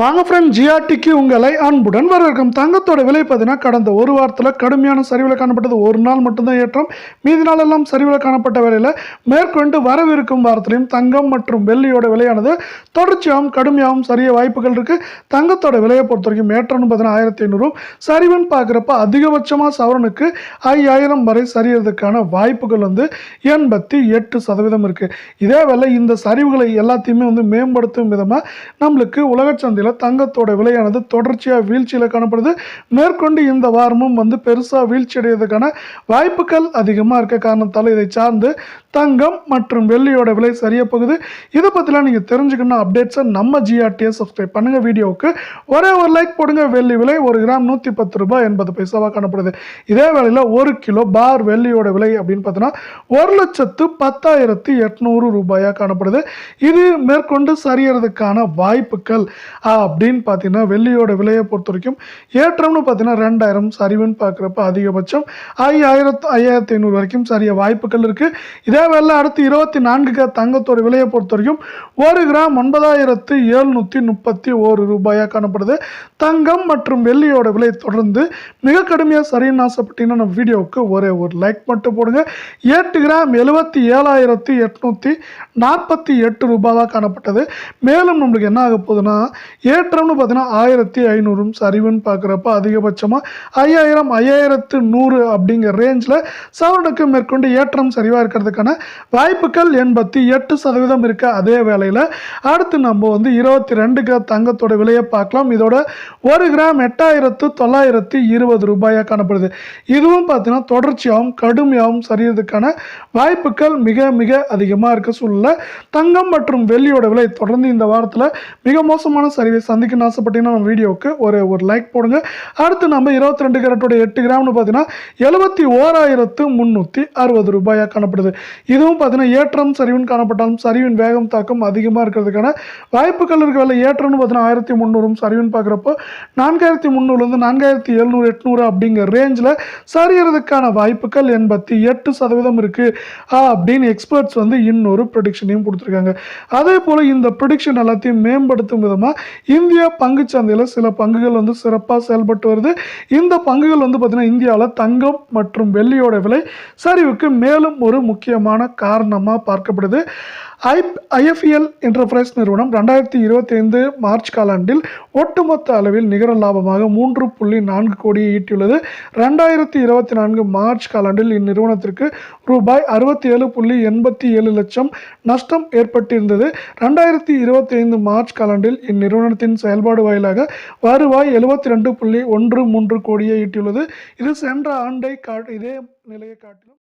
வாங்க ஃப்ரெண்ட் ஜிஆர்டிக்கு உங்களை அன்புடன் வரவேற்கும். தங்கத்தோட விலை பார்த்தீங்கன்னா கடந்த ஒரு வாரத்தில் கடுமையான சரிவில் காணப்பட்டது. ஒரு நாள் மட்டும்தான் ஏற்றம். மீதி நாளெல்லாம் சரிவில் காணப்பட்ட வேலையில் மேற்கொண்டு வரவிருக்கும் வாரத்திலையும் தங்கம் மற்றும் வெள்ளியோட விலையானது தொடர்ச்சியாகவும் கடுமையாகவும் சரிய வாய்ப்புகள் இருக்குது தங்கத்தோட விலையை பொறுத்த வரைக்கும் ஏற்றம்னு பார்த்தீங்கன்னா ஆயிரத்தி ஐநூறும் சரிவுன்னு பார்க்குறப்ப அதிகபட்சமாக சவரனுக்கு ஐயாயிரம் வரை சரியறதுக்கான வாய்ப்புகள் வந்து எண்பத்தி எட்டு சதவீதம் இருக்குது இதே வேலை இந்த சரிவுகளை எல்லாத்தையுமே வந்து மேம்படுத்தும் விதமாக நம்மளுக்கு உலக சந்தையில் தங்கத்தோட விலையானது தொடர்ச்சியாக வீழ்ச்சியில் காணப்படுது. மேற்கொண்டு இந்த வாரமும் வந்து பெருசாக வீழ்ச்சி அடைவதற்கான வாய்ப்புகள் அதிகமாக இருக்க காரணத்தால் இதை சார்ந்து தங்கம் மற்றும் வெள்ளியோட விலை சரிய போகுது. இதை பற்றிலாம் நீங்கள் தெரிஞ்சுக்கணும் அப்டேட்ஸை நம்ம ஜிஆர்டியை சப்ஸ்கிரைப் பண்ணுங்கள் வீடியோவுக்கு ஒரே ஒரு லைக் போடுங்க. வெள்ளி விலை ஒரு கிராம் நூற்றி பத்து ரூபாய் எண்பது பைசாவாக காணப்படுது. இதே வேளையில் ஒரு கிலோ பார் வெள்ளியோட விலை அப்படின்னு பார்த்தோன்னா ஒரு லட்சத்து பத்தாயிரத்தி எட்நூறு ரூபாயாக காணப்படுது. இது மேற்கொண்டு சரியறதுக்கான வாய்ப்புகள். அப்படின்னு பார்த்தீங்கன்னா வெள்ளியோட விலையை பொறுத்த வரைக்கும் ஏற்றம்னு பார்த்தீங்கன்னா ரெண்டாயிரம் சரிவுன்னு பார்க்குறப்ப அதிகபட்சம் ஐயாயிரத்து ஐயாயிரத்தி ஐநூறு வரைக்கும் சரிய வாய்ப்புகள் இருக்குது இதே வேலை அடுத்து இருபத்தி நான்கு தங்கத்தோட விலையை பொறுத்த வரைக்கும் ஒரு கிராம் ஒன்பதாயிரத்து எழுநூற்றி முப்பத்தி ஒரு ரூபாயாக காணப்படுது. தங்கம் மற்றும் வெள்ளியோட விலை தொடர்ந்து மிக கடுமையாக சரின்னு ஆசைப்பட்டீங்கன்னா நம்ம வீடியோவுக்கு ஒரே ஒரு லைக் மட்டும் போடுங்க. எட்டு கிராம் எழுபத்தி ஏழாயிரத்தி எட்நூற்றி நாற்பத்தி எட்டு ரூபாயாக காணப்பட்டது. மேலும் நம்மளுக்கு என்ன ஆக போகுதுன்னா ஏற்றம்னு பார்த்தீங்கன்னா ஆயிரத்தி ஐநூறும் சரிவுன்னு பார்க்குறப்ப அதிகபட்சமாக ஐயாயிரம் ஐயாயிரத்து நூறு அப்படிங்கிற ரேஞ்சில் சவரனுக்கு மேற்கொண்டு ஏற்றம் சரிவாக இருக்கிறதுக்கான வாய்ப்புகள் எண்பத்தி எட்டு சதவீதம் இருக்க அதே வேளையில் அடுத்து நம்ம வந்து இருபத்தி ரெண்டு கிராம் தங்கத்தோட விலையை பார்க்கலாம். இதோட ஒரு கிராம் எட்டாயிரத்து தொள்ளாயிரத்து இருபது ரூபாயாக காணப்படுது. இதுவும் பார்த்தீங்கன்னா தொடர்ச்சியாகவும் கடுமையாகவும் சரியறதுக்கான வாய்ப்புகள் மிக மிக அதிகமாக இருக்க சூழலில் தங்கம் மற்றும் வெள்ளியோட விலை தொடர்ந்து இந்த வாரத்தில் மிக மோசமான சரி சரிவை சந்திக்கணும்னு ஆசைப்பட்டீங்கன்னா நம்ம வீடியோவுக்கு ஒரு ஒரு லைக் போடுங்க. அடுத்து நம்ம இருபத்தி ரெண்டு கேரட்டோட எட்டு கிராம்னு பார்த்தீங்கன்னா எழுபத்தி ஓராயிரத்து முந்நூற்றி அறுபது ரூபாயாக காணப்படுது. இதுவும் பார்த்தீங்கன்னா ஏற்றம் சரிவுன்னு காணப்பட்டாலும் சரிவின் வேகம் தாக்கம் அதிகமாக இருக்கிறதுக்கான வாய்ப்புகள் இருக்க. வேலை ஏற்றம்னு பார்த்தீங்கன்னா ஆயிரத்தி முந்நூறும் சரிவுன்னு பார்க்குறப்போ நான்காயிரத்தி முந்நூறுலேருந்து நான்காயிரத்தி எழுநூறு எட்நூறு அப்படிங்கிற ரேஞ்சில் சரியறதுக்கான வாய்ப்புகள் எண்பத்தி எட்டு சதவீதம் இருக்குது அப்படின்னு எக்ஸ்பர்ட்ஸ் வந்து இன்னொரு ப்ரொடிக்ஷனையும் கொடுத்துருக்காங்க. அதே போல் இந்த ப்ரொடிக்ஷன் எல்லாத்தையும் மேம்படுத்தும் விதமாக இந்திய பங்கு சந்தையில் சில பங்குகள் வந்து சிறப்பாக செயல்பட்டு வருது. இந்த பங்குகள் வந்து பார்த்திங்கன்னா இந்தியாவில் தங்கம் மற்றும் வெள்ளியோட விலை சரிவுக்கு மேலும் ஒரு முக்கியமான காரணமாக பார்க்கப்படுது. ஐ ஐஎஃப்இஎல் என்டர்பிரைஸ் நிறுவனம் ரெண்டாயிரத்தி இருபத்தி ஐந்து மார்ச் காலாண்டில் ஒட்டுமொத்த அளவில் நிகர லாபமாக மூன்று புள்ளி நான்கு கோடியை ஈட்டியுள்ளது. ரெண்டாயிரத்தி இருபத்தி நான்கு மார்ச் காலாண்டில் இந்நிறுவனத்திற்கு ரூபாய் அறுபத்தி ஏழு புள்ளி எண்பத்தி ஏழு லட்சம் நஷ்டம் ஏற்பட்டிருந்தது. ரெண்டாயிரத்தி இருபத்தி ஐந்து மார்ச் காலாண்டில் இந்நிறுவனத்தின் செயல்பாடு வாயிலாக வருவாய் எழுபத்தி ரெண்டு புள்ளி ஒன்று மூன்று கோடியை ஈட்டியுள்ளது. இது சென்ற ஆண்டை கா இதே நிலையை காட்டிலும்